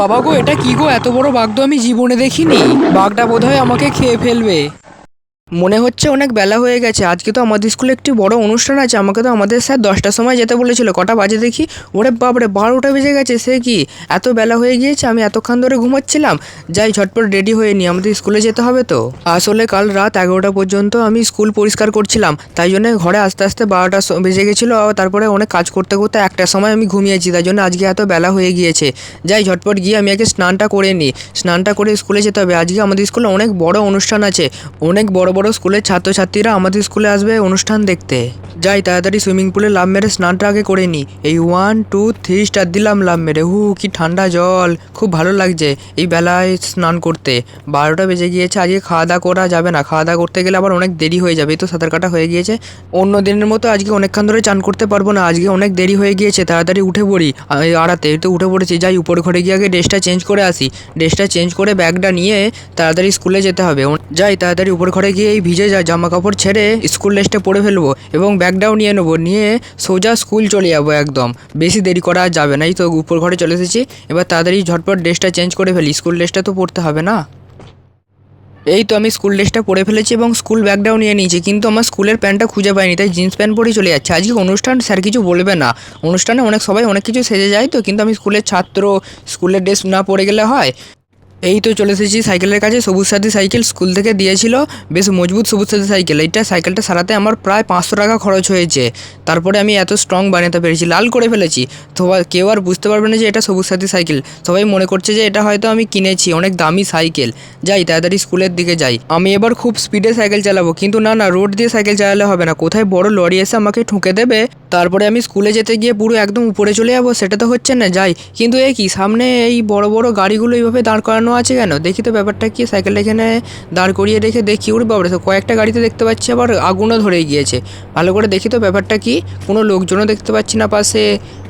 বাবা গো, এটা কি গো? এত বড় বাঘ তো আমি জীবনে দেখিনি। বাঘটা বোধহয় আমাকে খেয়ে ফেলবে। মনে হচ্ছে অনেক বেলা হয়ে গেছে। আজকে তো আমাদের স্কুলে একটি বড় অনুষ্ঠান আছে। আমাকে তো আমাদের স্যার দশটার সময় যেতে বলেছিল। কটা বাজে দেখি? ওরে বাপরে, বারোটা বেজে গেছে। সে কি? এত বেলা হয়ে গিয়েছে, আমি এতক্ষণ ধরে ঘুমাচ্ছিলাম? যাই, ঝটপট রেডি হয়ে নি। আমাদের স্কুলে যেতে হবে তো। আসলে কাল রাত এগারোটা পর্যন্ত আমি স্কুল পরিষ্কার করছিলাম। তাই জন্য ঘরে আস্তে আস্তে বারোটা বেজে গেছিল। তারপরে অনেক কাজ করতে করতে একটার সময় আমি ঘুমিয়েছি। তাই জন্য আজকে এত বেলা হয়ে গিয়েছে। যাই, ঝটপট গিয়ে আমি আগে স্নানটা করে নিই স্নানটা করে স্কুলে যেতে হবে। আজকে আমাদের স্কুলে অনেক বড় অনুষ্ঠান আছে। অনেক বড় স্কুলের ছাত্রছাত্রীরা আমাদের স্কুলে আসবে অনুষ্ঠান দেখতে। যাই, তাড়াতাড়ি সুইমিং পুলে লাভ মেরে স্নানটা আগে করে নিই এই ওয়ান টু থ্রি স্টার দিলাম লাভ মেরে। হু কি ঠান্ডা জল। খুব ভালো লাগছে এই বেলায় স্নান করতে। বারোটা বেজে গিয়েছে, আজকে খাওয়া দাওয়া করা যাবে না। খাওয়া দাওয়া করতে গেলে আবার অনেক দেরি হয়ে যাবে। তো সাঁতার কাটা হয়ে গিয়েছে। অন্য দিনের মতো আজকে অনেকক্ষণ ধরে চান করতে পারব না। আজকে অনেক দেরি হয়ে গিয়েছে। তাড়াতাড়ি উঠে পড়ি আড়াতে। তো উঠে পড়েছি। যাই, উপর ঘরে গিয়ে আগে ড্রেসটা চেঞ্জ করে আসি। ড্রেসটা চেঞ্জ করে ব্যাগটা নিয়ে তাড়াতাড়ি স্কুলে যেতে হবে। যাই, তাড়াতাড়ি উপর ঘরে গিয়ে এই ভিজে যা জামা কাপড় ছেড়ে স্কুল ড্রেসটা পরে ফেলব এবং ব্যাগটাও নিয়ে নেব। নিয়ে সোজা স্কুল চলে যাব একদম। বেশি দেরি করা যাবে না। এই তো উপর ঘরে চলে এসেছি। এবার তাড়াতাড়ি ঝটপট ড্রেসটা চেঞ্জ করে ফেলি। স্কুল ড্রেসটা তো পরতে হবে না? এই তো আমি স্কুল ড্রেসটা পরে ফেলেছি এবং স্কুল ব্যাগটাও নিয়ে নিয়েছি। কিন্তু আমার স্কুলের প্যান্টটা খুঁজে পাইনি, তাই জিন্স প্যান্ট পরেই চলে যাচ্ছে। আজকে অনুষ্ঠান স্যার কিছু বলবে না। অনুষ্ঠানে অনেক সবাই অনেক কিছু সেজে যায় তো, কিন্তু আমি স্কুলের ছাত্র স্কুলের ড্রেস না পরে গেলে হয়? এই তো চলে এসেছি সাইকেলের কাছে। সবুজ সাথী সাইকেল স্কুল থেকে দিয়েছিল। বেশ মজবুত সবুজ সাথী সাইকেল। এইটা সাইকেলটা সারাতে আমার প্রায় পাঁচশো টাকা খরচ হয়েছে। তারপরে আমি এত স্ট্রং বানাতে পেরেছি, লাল করে ফেলেছি। তো কেউ আর বুঝতে পারবে না যে এটা সবুজ সাথী সাইকেল। সবাই মনে করছে যে এটা হয়তো আমি কিনেছি, অনেক দামি সাইকেল। যাই, তাড়াতাড়ি স্কুলের দিকে যাই। আমি এবার খুব স্পিডে সাইকেল চালাবো, কিন্তু না না রোড দিয়ে সাইকেল চালালে হবে না। কোথায় বড় লরি এসে আমাকে ঠুকে দেবে? তারপরে আমি স্কুলে যেতে গিয়ে পুরো একদম উপরে চলে যাব, সেটা তো হচ্ছে না, যাই। কিন্তু এই কি, সামনে এই বড় বড় গাড়িগুলো এইভাবে দাঁড় করানো আছে কেন? দেখি তো ব্যাপারটা কি, সাইকেলটা এখানে দাঁড় করিয়ে রেখে দেখি ওর বাবারে। তো কয়েকটা গাড়িতে দেখতে পাচ্ছি, আবার আগুনও ধরে গিয়েছে। ভালো করে দেখি তো ব্যাপারটা কি। কোনো লোকজনও দেখতে পাচ্ছি না পাশে।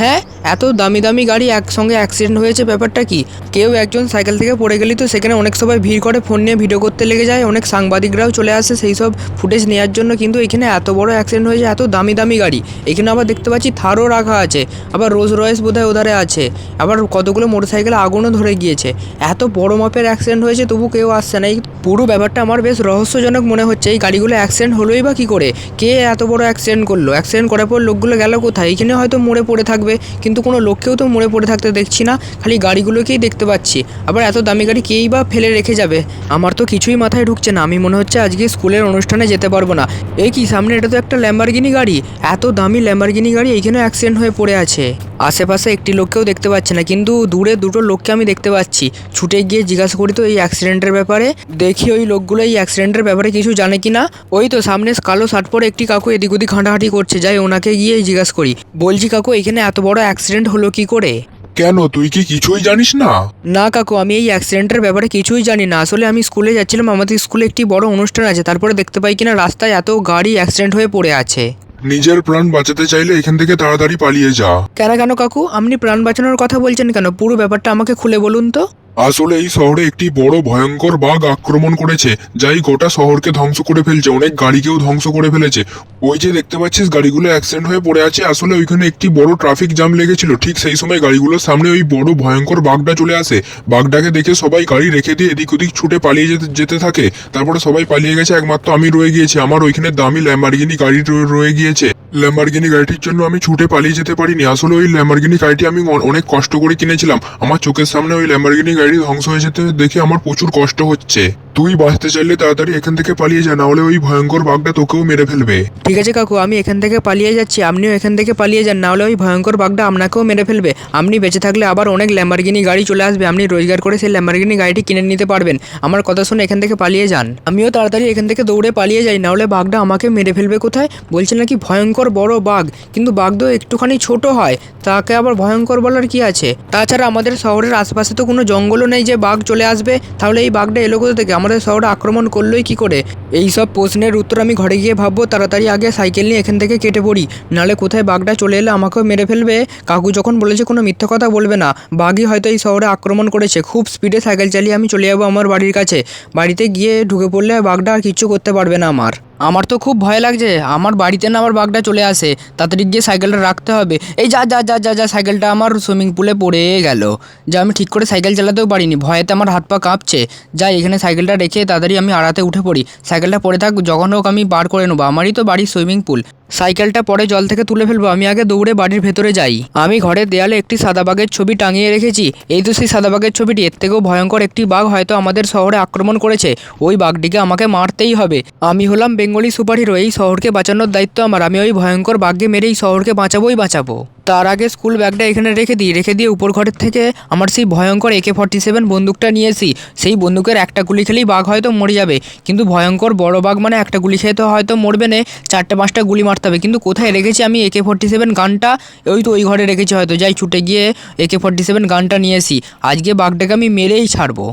হ্যাঁ এত দামি দামি গাড়ি একসঙ্গে অ্যাক্সিডেন্ট হয়েছে, ব্যাপারটা কি? কেউ একজন সাইকেল থেকে পড়ে গেলেই তো সেখানে অনেক সবাই ভিড় করে ফোন নিয়ে ভিডিও করতে লেগে যায়, অনেক সাংবাদিকরাও চলে আসে সেই সব ফুটেজ নেওয়ার জন্য, কিন্তু এখানে এত বড় অ্যাক্সিডেন্ট হয়েছে, এত দামি দামি গাড়ি। এখানে আবার দেখতে পাচ্ছি থারও রাখা আছে, আবার রোজ রয়েস বোধহয় ওধারে আছে, আবার কতগুলো মোটরসাইকেলে আগুনও ধরে গিয়েছে। এত বড় মাপের অ্যাক্সিডেন্ট হয়েছে, তবু কেউ আসছে না। এই পুরো ব্যাপারটা আমার বেশ রহস্যজনক মনে হচ্ছে, এই গাড়িগুলো অ্যাক্সিডেন্ট হলোই বা কী করে? কে এত বড় অ্যাক্সিডেন্ট করল? অ্যাক্সিডেন্ট করার পর লোকগুলো গেল কোথায়? এখানে হয়তো মরে পড়ে থাকবে, কিন্তু কোনো লোককেও তো মরে পড়ে থাকতে দেখছি না, খালি গাড়িগুলোকেই দেখতে পাচ্ছি। আবার এত দামি গাড়ি কেই বা ফেলে রেখে যাবে? আমার তো কিছুই মাথায় ঢুকছে না, আমি মনে হচ্ছে আজকে স্কুলের অনুষ্ঠানে যেতে পারব না। এই কি, সামনে এটা তো একটা ল্যাম্বারগিনি গাড়ি? এত দামি ল্যাম্বারগিনি গাড়ি এইখানে অ্যাক্সিডেন্ট হয়ে পড়ে আছে। আশেপাশে একটি লোককেও দেখতে পাচ্ছি না, কিন্তু দূরে দুটো লোককে আমি দেখতে পাচ্ছি। ছুটে গিয়ে জিজ্ঞাসা করি, তো এই অ্যাক্সিডেন্টের ব্যাপারে? দেখি ওই লোকগুলো এই অ্যাক্সিডেন্টের ব্যাপারে কিছু জানে কি না ওই তো সামনে কালো শার্ট পরে একটি কাকু এদিক ওদিক হাঁটাহাঁটি করছে। যাই ওনাকে গিয়ে জিজ্ঞাসা করি বলছি কাকু এখানে এত বড় অ্যাক্সিডেন্ট হলো কি করে? কেন? তুই কি কিছুই জানিস না? না কাকু আমি এই অ্যাক্সিডেন্টের ব্যাপারে কিছুই জানি না। আসলে আমি স্কুলে যাচ্ছিলাম আমাদের স্কুলে একটি বড় অনুষ্ঠান আছে তারপরে দেখতে পাই কিনা রাস্তায় এত গাড়ি অ্যাক্সিডেন্ট হয়ে পড়ে আছে। নিজের প্রাণ বাঁচাতে চাইলে এখান থেকে তাড়াতাড়ি পালিয়ে যা। কেন কেন কাকু? আপনি প্রাণ বাঁচানোর কথা বলছেন কেন? পুরো ব্যাপারটা আমাকে খুলে বলুন তো। আসলে এই শহরে একটি বড় ভয়ঙ্কর বাঘ আক্রমণ করেছে, যাই গোটা শহরকে ধ্বংস করে ফেলছে। অনেক গাড়িকেও ধ্বংস করে ফেলেছে। ওই যে দেখতে পাচ্ছিস, গাড়িগুলো অ্যাক্সিডেন্ট হয়ে পড়ে আছে। আসলে ওইখানে একটি বড় ট্রাফিক জ্যাম লেগেছিল। ঠিক সেই সময় গাড়িগুলোর সামনে ওই বড় ভয়ঙ্কর বাঘটা চলে আসে। বাঘটাকে দেখে সবাই গাড়ি রেখে দিয়ে এদিক ওদিক ছুটে পালিয়ে যেতে যেতে থাকে। তারপরে সবাই পালিয়ে গেছে। একমাত্র আমি রয়ে গিয়েছি। আমার ওইখানে দামি ল্যাম্বারগিনি গাড়ি রয়ে- রয়ে গিয়েছে। ল্যাম্বারগিনি গাড়িটির জন্য আমি ছুটে পালিয়ে যেতে পারিনি। আসলে ওই ল্যাম্বারগিনি গাড়িটি আমি অনেক কষ্ট করে কিনেছিলাম। আমার চোখের সামনে ওই ল্যাম্বারগিনি গাড়ি ধ্বংস হয়ে যেতে দেখে আমার প্রচুর কষ্ট হচ্ছে। তুই বাঁচতে চাইলে তাড়াতাড়ি এখান থেকে পালিয়ে যা না হলে ওই ভয়ঙ্কর বাঘটা তোকেও মেরে ফেলবে। ঠিক আছে কাকু, আমি এখান থেকে পালিয়ে যাচ্ছি, আপনিও এখান থেকে পালিয়ে যান, নাহলে ওই ভয়ঙ্কর বাঘটা আপনাকেও মেরে ফেলবে। আপনি বেঁচে থাকলে আবার অনেক ল্যাম্বারগিনি গাড়ি চলে আসবে, আপনি রোজগার করে সেই ল্যাম্বারগিনি গাড়িটি কিনে নিতে পারবেন। আমার কথা শুনে এখান থেকে পালিয়ে যান। আমিও তাড়াতাড়ি এখান থেকে দৌড়ে পালিয়ে যাই, নাহলে বাঘটা আমাকে মেরে ফেলবে কোথায়? বলছে নাকি ভয়ঙ্কর বড় বাঘ, কিন্তু বাঘ তো একটুখানি ছোট হয়, তাকে আবার ভয়ঙ্কর বলার কি আছে? তাছাড়া আমাদের শহরের আশপাশে তো কোনো জঙ্গলও নেই যে বাঘ চলে আসবে, তাহলে এই বাঘটা এলো কোথা থেকে? আমাদের শহরে আক্রমণ করলোই কি করে? এই সব প্রশ্নের উত্তর আমি ঘরে গিয়ে ভাববো, তাড়াতাড়ি আগে সাইকেল নিয়ে এখান থেকে কেটে পড়ি। নালে কোথায় বাঘটা চলে এলে আমাকেও মেরে ফেলবে? কাকু যখন বলেছে কোনো মিথ্যা কথা বলবে না, বাঘই হয়তো এই শহরে আক্রমণ করেছে। খুব স্পিডে সাইকেল চালিয়ে আমি চলে যাব আমার বাড়ির কাছে। বাড়িতে গিয়ে ঢুকে পড়লে বাঘটা আর কিচ্ছু করতে পারবে না আমার। আমার তো খুব ভয় লাগছে। আমার বাড়িতে না আমার বাঘটা চলে আসে। তাড়াতাড়ি গিয়ে সাইকেলটা রাখতে হবে। এই যা যা যা যা যা, সাইকেলটা আমার সুইমিং পুলে পড়ে গেল। যা আমি ঠিক করে সাইকেল চালাতেও পারিনি। ভয়েতে আমার হাত পা কাঁপছে। যাই, এখানে সাইকেলটা রেখে তাড়াতাড়ি আমি আড়াতে উঠে পড়ি। সাইকেলটা পড়ে থাক, যখন হোক আমি বার করে নেব। আমারই তো বাড়ির সুইমিং পুল সাইকেলটা পরে জল থেকে তুলে ফেলব, আমি আগে দৌড়ে বাড়ির ভেতরে যাই। আমি ঘরের দেয়ালে একটি সাদা বাঘের ছবি টাঙিয়ে রেখেছি। এই তো সেই সাদা বাঘের ছবিটি, এর থেকেও ভয়ঙ্কর একটি বাঘ হয়তো আমাদের শহরে আক্রমণ করেছে। ওই বাঘটিকে আমাকে মারতেই হবে। আমি হলাম বেঙ্গলি সুপার হিরো এই শহরকে বাঁচানোর দায়িত্ব আমার। আমি ওই ভয়ঙ্কর বাঘকে মেরে এই শহরকে বাঁচাবোই বাঁচাবো। তার আগে স্কুল ব্যাগটা এখানে রেখে দিই। রেখে দিয়ে উপর ঘরের থেকে আমার সেই ভয়ঙ্কর একে ফর্টি সেভেন বন্দুকটা নিয়েছি সেই বন্দুকের একটা গুলি খেলেই বাঘ হয়তো মরে যাবে। কিন্তু ভয়ঙ্কর বড় বাঘ মানে একটা গুলি খেয়ে তো হয়তো মরবে না। চারটে পাঁচটা গুলি মারতে হবে। কিন্তু কোথায় রেখেছি আমি একে ফর্টি সেভেন গানটা? ওই তো ওই ঘরে রেখেছি হয়তো। যাই, ছুটে গিয়ে একে ফর্টি সেভেন গানটা নিয়েছি আজকে বাঘটাকে আমি মেরেই ছাড়বো।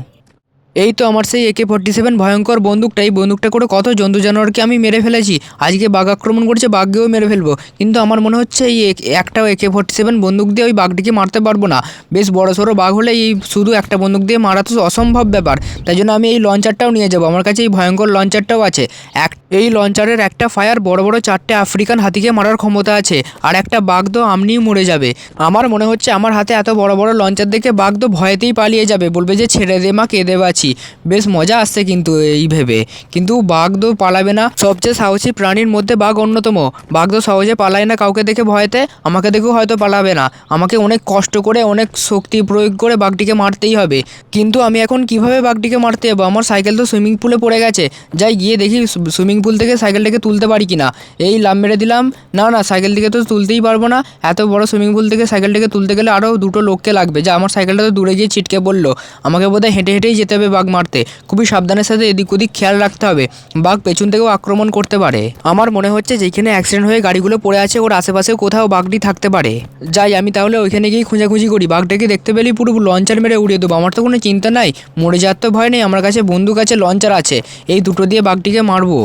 এই তো আমার সেই একে ফর্টি সেভেন ভয়ঙ্কর বন্দুকটা এই বন্দুকটা করে কত জন্তু জানোয়ারকে আমি মেরে ফেলেছি। আজকে বাঘ আক্রমণ করেছে, বাঘকেও মেরে ফেলব। কিন্তু আমার মনে হচ্ছে এই এক- একটা একে ফর্টি সেভেন বন্দুক দিয়ে ওই বাঘটিকে মারতে পারব না। বেশ বড় সড়ো বাঘ হলে এই শুধু একটা বন্দুক দিয়ে মারা তো অসম্ভব ব্যাপার। তাই জন্য আমি এই লঞ্চারটাও নিয়ে যাব। আমার কাছে এই ভয়ঙ্কর লঞ্চারটাও আছে। এক, এই লঞ্চারের একটা ফায়ার বড় বড় চারটে আফ্রিকান হাতিকে মারার ক্ষমতা আছে। আর একটা বাঘ তো আমনিই মরে যাবে। আমার মনে হচ্ছে আমার হাতে এত বড় বড় লঞ্চার দেখে বাঘ তো ভয়েতেই পালিয়ে যাবে। বলবে যে, ছেড়ে দে মা, কেঁদে বাছি বেশ মজা আসছে কিন্তু এই ভেবে। কিন্তু বাঘ তো পালাবে না। সবচেয়ে সাহসী প্রাণীর মধ্যে বাঘ অন্যতম। বাঘ তো সহজে পালায় না কাউকে দেখে ভয়েতে। আমাকে দেখেও হয়তো পালাবে না। আমাকে অনেক কষ্ট করে, অনেক শক্তি প্রয়োগ করে বাঘটিকে মারতেই হবে। কিন্তু আমি এখন কীভাবে বাঘটিকে মারতে যাব? আমার সাইকেল তো সুইমিং পুলে পড়ে গেছে। যাই গিয়ে দেখি সুইমিং পুল থেকে সাইকেলটাকে তুলতে পারি কিনা। এই লাভ মেরে দিলাম। না না সাইকেল থেকে তো তুলতেই পারব না। এত বড় সুইমিং পুল থেকে সাইকেলটাকে তুলতে গেলে আরও দুটো লোককে লাগবে। যা আমার সাইকেলটা তো দূরে গিয়ে ছিটকে পড়ল। আমাকে বোধহয় হেঁটে হেঁটেই যেতে হবে বাঘ মারতে। খুবই সাবধানের সাথে এদিক ওদিক খেয়াল রাখতে হবে। বাঘ পেছন থেকেও আক্রমণ করতে পারে। আমার মনে হচ্ছে যেখানে অ্যাক্সিডেন্ট হয়ে গাড়িগুলো পড়ে আছে, ওর আশেপাশেও কোথাও বাঘটি থাকতে পারে। যাই, আমি তাহলে ওইখানে গিয়ে খোঁজাখুঁজি করি। বাঘটাকে দেখতে পেলেই পুরো লঞ্চার মেরে উড়িয়ে দেবো। আমার তো কোনো চিন্তা নাই। মরে যাওয়ার তো ভয় নেই। আমার কাছে বন্দুক আছে লঞ্চার আছে। এই দুটো দিয়ে বাঘটিকে মারবো।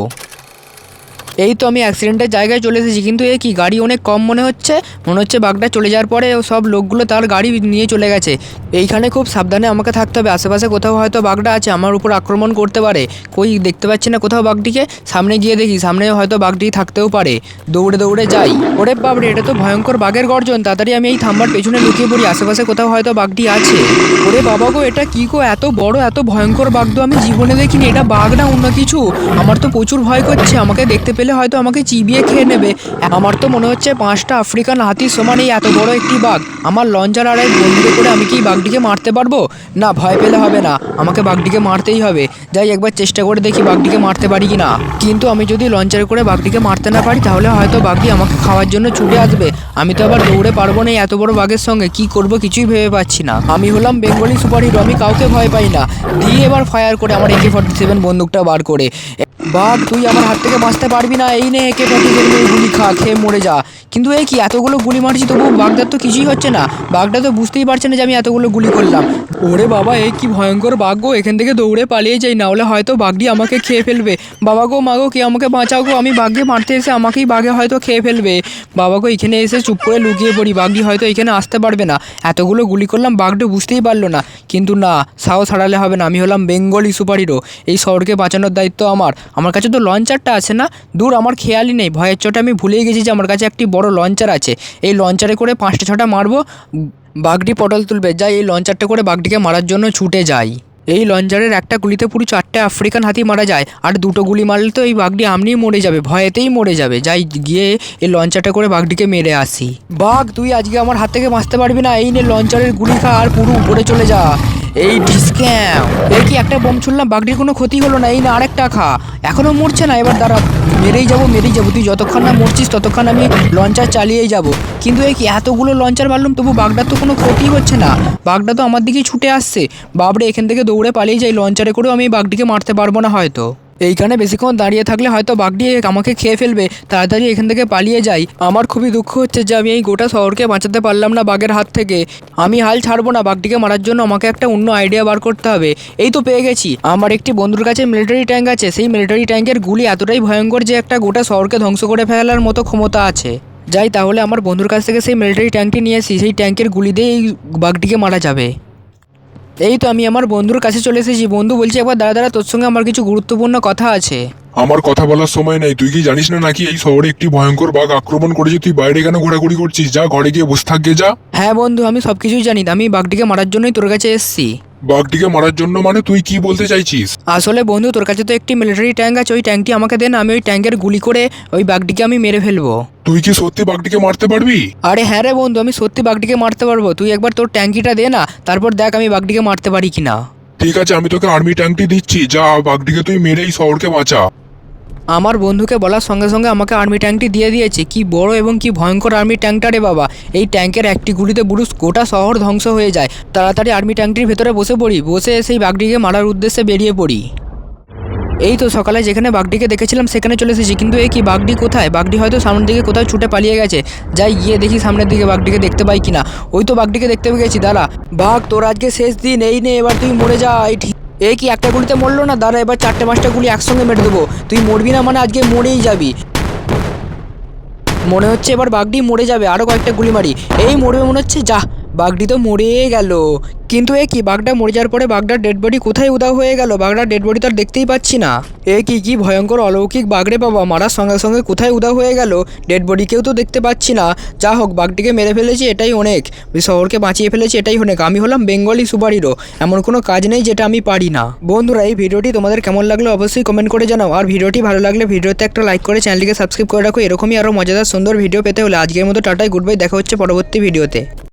এই তো আমি অ্যাক্সিডেন্টের জায়গায় চলে এসেছি, কিন্তু এ কি, গাড়ি অনেক কম মনে হচ্ছে? মনে হচ্ছে বাঘটা চলে যাওয়ার পরে সব লোকগুলো তার গাড়ি নিয়ে চলে গেছে। এইখানে খুব সাবধানে আমাকে থাকতে হবে, আশেপাশে কোথাও হয়তো বাঘটা আছে, আমার উপর আক্রমণ করতে পারে। কই, দেখতে পাচ্ছি না কোথাও বাঘটিকে? সামনে গিয়ে দেখি, সামনে হয়তো বাঘটি থাকতেও পারে। দৌড়ে দৌড়ে যাই। ওরে বাবরে এটা তো ভয়ঙ্কর বাঘের গর্জন, তাড়াতাড়ি আমি এই থাম্বার পেছনে লুকিয়ে পড়ি, আশেপাশে কোথাও হয়তো বাঘটি আছে। ওরে বাবা গো, এটা কি গো, এত বড়, এত ভয়ঙ্কর বাঘ তো আমি জীবনে দেখিনি, এটা বাঘ না অন্য কিছু? আমার তো প্রচুর ভয় করছে, আমাকে দেখতে পেলে হয়তো আমাকে চিবিয়ে খেয়ে নেবে। আমার তো মনে হচ্ছে পাঁচটা আফ্রিকান হাতির সমান এই এত বড় একটি বাঘ। আমার লঞ্চার আর এই বন্ধুকে করে আমি কি বাঘটিকে মারতে পারব? না, ভয় পেলে হবে না। আমাকে বাঘটিকে মারতেই হবে। যাই, একবার চেষ্টা করে দেখি বাঘটিকে মারতে পারি কি না কিন্তু আমি যদি লঞ্চারে করে বাঘটিকে মারতে না পারি, তাহলে হয়তো বাঘটি আমাকে খাওয়ার জন্য ছুটে আসবে। আমি তো আবার দৌড়ে পারব না এই এত বড় বাঘের সঙ্গে। কি করব কিছুই ভেবে পাচ্ছি না। আমি হলাম বেঙ্গলি সুপার হিরো আমি কাউকে ভয় পাই না। দিয়ে এবার ফায়ার করে আমার একে ফর্টি সেভেন বন্দুকটা বার করে। বাঘ, তুই আমার হাত থেকে বাঁচতে পারবি না। এই নে, একে সেভেন গুলি খা, খেয়ে মরে যা। কিন্তু এই কি, এতগুলো গুলি মারছি, তবু বাঘটার তো কিছুই হচ্ছে না। বাঘটা তো বুঝতেই পারছে না যে আমি এতগুলো গুলি করলাম। ওরে বাবা, এই কি ভয়ঙ্কর বাঘ গো, এখান থেকে দৌড়ে পালিয়ে যাই, না হলে হয়তো বাঘটি আমাকে খেয়ে ফেলবে। বাবা গো, মা গো, কে আমাকে বাঁচাও গো, আমি বাঘকে মারতে এসে আমাকেই বাঘে হয়তো খেয়ে ফেলবে। বাবা গো, এখানে এসে চুপ করে লুকিয়ে পড়ি, বাঘটি হয়তো এখানে আসতে পারবে না। এতগুলো গুলি করলাম, বাঘটা বুঝতেই পারল না। কিন্তু না, সাহস হারালে হবে না, আমি হলাম বেঙ্গলি সুপার হিরো এই শহরকে বাঁচানোর দায়িত্ব আমার। আমার কাছে তো লঞ্চারটা আছে না। দূর আমার খেয়ালই নেই। ভয়ের চোটে আমি ভুলেই গেছি যে আমার কাছে একটি বড় লঞ্চার আছে। এই লঞ্চারে করে পাঁচটা ছটা মারবো, বাঘটি পটল তুলবে। যাই এই লঞ্চারটা করে বাঘটিকে মারার জন্য ছুটে যাই। এই লঞ্চারের একটা গুলিতে পুরো চারটে আফ্রিকান হাতি মারা যায়। আর দুটো গুলি মারলে তো এই বাঘটি আমনিই মরে যাবে, ভয়েতেই মরে যাবে। যাই গিয়ে এই লঞ্চারটা করে বাঘটিকে মেরে আসি। বাঘ, তুই আজকে আমার হাত থেকে বাঁচতে পারবি না। এই নে লঞ্চারের গুলি খা আর পুরো উপরে চলে যা। এই ডিসক্যাম এই কি একটা বোম ছুড়লাম বাঘটির কোনো ক্ষতি হলো না, এই না আরেকটা খা এখনও মরছে না, এবার দাঁড়া মেরেই যাব মেরেই যাব। তুই যতক্ষণ না মরছিস, ততক্ষণ আমি লঞ্চার চালিয়েই যাব। কিন্তু এই কি, এতগুলো লঞ্চার মারলাম, তবু বাঘটার তো কোনো ক্ষতি হচ্ছে না। বাঘটা তো আমার দিকেই ছুটে আসছে। বাবরে এখান থেকে দৌড়ে পালিয়ে যাই, লঞ্চারে করেও আমি বাঘটিকে মারতে পারব না হয়তো। এইখানে বেশিক্ষণ দাঁড়িয়ে থাকলে হয়তো বাঘটি আমাকে খেয়ে ফেলবে। তাড়াতাড়ি এখান থেকে পালিয়ে যাই। আমার খুবই দুঃখ হচ্ছে যে আমি এই গোটা শহরকে বাঁচাতে পারলাম না বাঘের হাত থেকে। আমি হাল ছাড়বো না, বাঘটিকে মারার জন্য আমাকে একটা অন্য আইডিয়া বার করতে হবে। এই তো পেয়ে গেছি। আমার একটি বন্ধুর কাছে মিলিটারি ট্যাঙ্ক আছে। সেই মিলিটারি ট্যাঙ্কের গুলি এতটাই ভয়ঙ্কর যে একটা গোটা শহরকে ধ্বংস করে ফেলার মতো ক্ষমতা আছে। যাই, তাহলে আমার বন্ধুর কাছ থেকে সেই মিলিটারি ট্যাঙ্কটি নিয়ে আসি সেই ট্যাঙ্কের গুলি দিয়ে এই বাঘটিকে মারা যাবে। এই তো আমি আমার বন্ধুর কাছে চলে এসেছি। বন্ধু বলছি একবার দাঁড়া দাঁড়া তোর সঙ্গে আমার কিছু গুরুত্বপূর্ণ কথা আছে। আমার কথা বলার সময় নাই। তুই কি জানিস না নাকি এই শহরে একটি ভয়ঙ্কর বাঘ আক্রমণ করেছে? তুই বাইরে কেন ঘোরাঘুরি করছিস? যা ঘরে গিয়ে বসে থাকবে যা। হ্যাঁ বন্ধু আমি সব কিছুই জানি। আমি বাঘটিকে মারার জন্যই তোর কাছে এসেছি। বাঘটিকে মারার জন্য মানে তুই কি বলতে চাইছিস? আসলে বন্ধু তোর কাছে তো একটি মিলিটারি ট্যাঙ্ক আছে ওই ট্যাঙ্কটি আমাকে দেন আমি ওই ট্যাঙ্কের গুলি করে ওই বাঘটিকে আমি মেরে ফেলব। তুই কি সত্যি বাঘটিকে মারতে পারবি? আরে হ্যাঁ রে বন্ধু আমি সত্যি বাঘটিকে মারতে পারব। তুই একবার তোর ট্যাঙ্কিটা দে না তারপর দেখ আমি বাঘটিকে মারতে পারি কিনা। ঠিক আছে আমি তোকে আর্মি ট্যাঙ্কটি দিচ্ছি যা বাঘটিকে তুই মেরেই শহরকে বাঁচা। আমার বন্ধুকে বলার সঙ্গে সঙ্গে আমাকে আর্মি ট্যাঙ্কটি দিয়ে দিয়েছে। কি বড় এবং কি ভয়ঙ্কর আর্মি ট্যাঙ্কটা রে বাবা। এই ট্যাঙ্কের একটি গুলিতে বুরুস গোটা শহর ধ্বংস হয়ে যায়। তাড়াতাড়ি আর্মি ট্যাঙ্কটির ভেতরে বসে পড়ি। বসে সেই বাঘটিকে মারার উদ্দেশ্যে বেরিয়ে পড়ি। এই তো সকালে যেখানে বাঘটিকে দেখেছিলাম সেখানে চলে এসেছি। কিন্তু এই কি বাঘটি কোথায়? বাঘটি হয়তো সামনের দিকে কোথাও ছুটে পালিয়ে গেছে। যাই গিয়ে দেখি সামনের দিকে বাঘটিকে দেখতে পাই কিনা। ওই তো বাঘটিকে দেখতে পেয়ে গেছি, দাঁড়া। বাঘ, তোর আজকে শেষ দিন। এই নে, এবার তুই মরে যা। এই ঠিক এই কি একটা গুলিতে মরলো? না, দাঁড়া, এবার চারটে পাঁচটা গুলি একসঙ্গে মেরে দেবো। তুই মরবি না মানে আজকে মরেই যাবি। মনে হচ্ছে এবার বাঘটি মরে যাবে আরও কয়েকটা গুলি মারি। এই মরবে মনে হচ্ছে? যা। বাঘটি তো মরে গেল। কিন্তু এ কি? বাঘটা মরে যাওয়ার পরে বাঘটার ডেড বডি কোথায় উদাও হয়ে গেল? বাঘটার ডেড বডি তো আর দেখতেই পাচ্ছি না। এ কি কি ভয়ঙ্কর অলৌকিক বাঘরে বাবা, মারার সঙ্গে সঙ্গে কোথায় উদাও হয়ে গেল? ডেড বডিকেও তো দেখতে পাচ্ছি না। যা হোক, বাঘটিকে মেরে ফেলেছি, এটাই অনেক। শহরকে বাঁচিয়ে ফেলেছি, এটাই অনেক। আমি হলাম বেঙ্গলি সুপারিরও। এমন কোনো কাজ নেই যেটা আমি পারি না। বন্ধুরা, এই ভিডিওটি তোমাদের কেমন লাগল অবশ্যই কমেন্ট করে জানাও। আর ভিডিওটি ভালো লাগলে ভিডিওতে একটা লাইক করে চ্যানেলটিকে সাবস্ক্রাইব করে রাখো। এরকমই আরও মজাদার সুন্দর ভিডিও পেতে হলে আজকের মতো টাটাই গুড বাই দেখা হচ্ছে পরবর্তী ভিডিওতে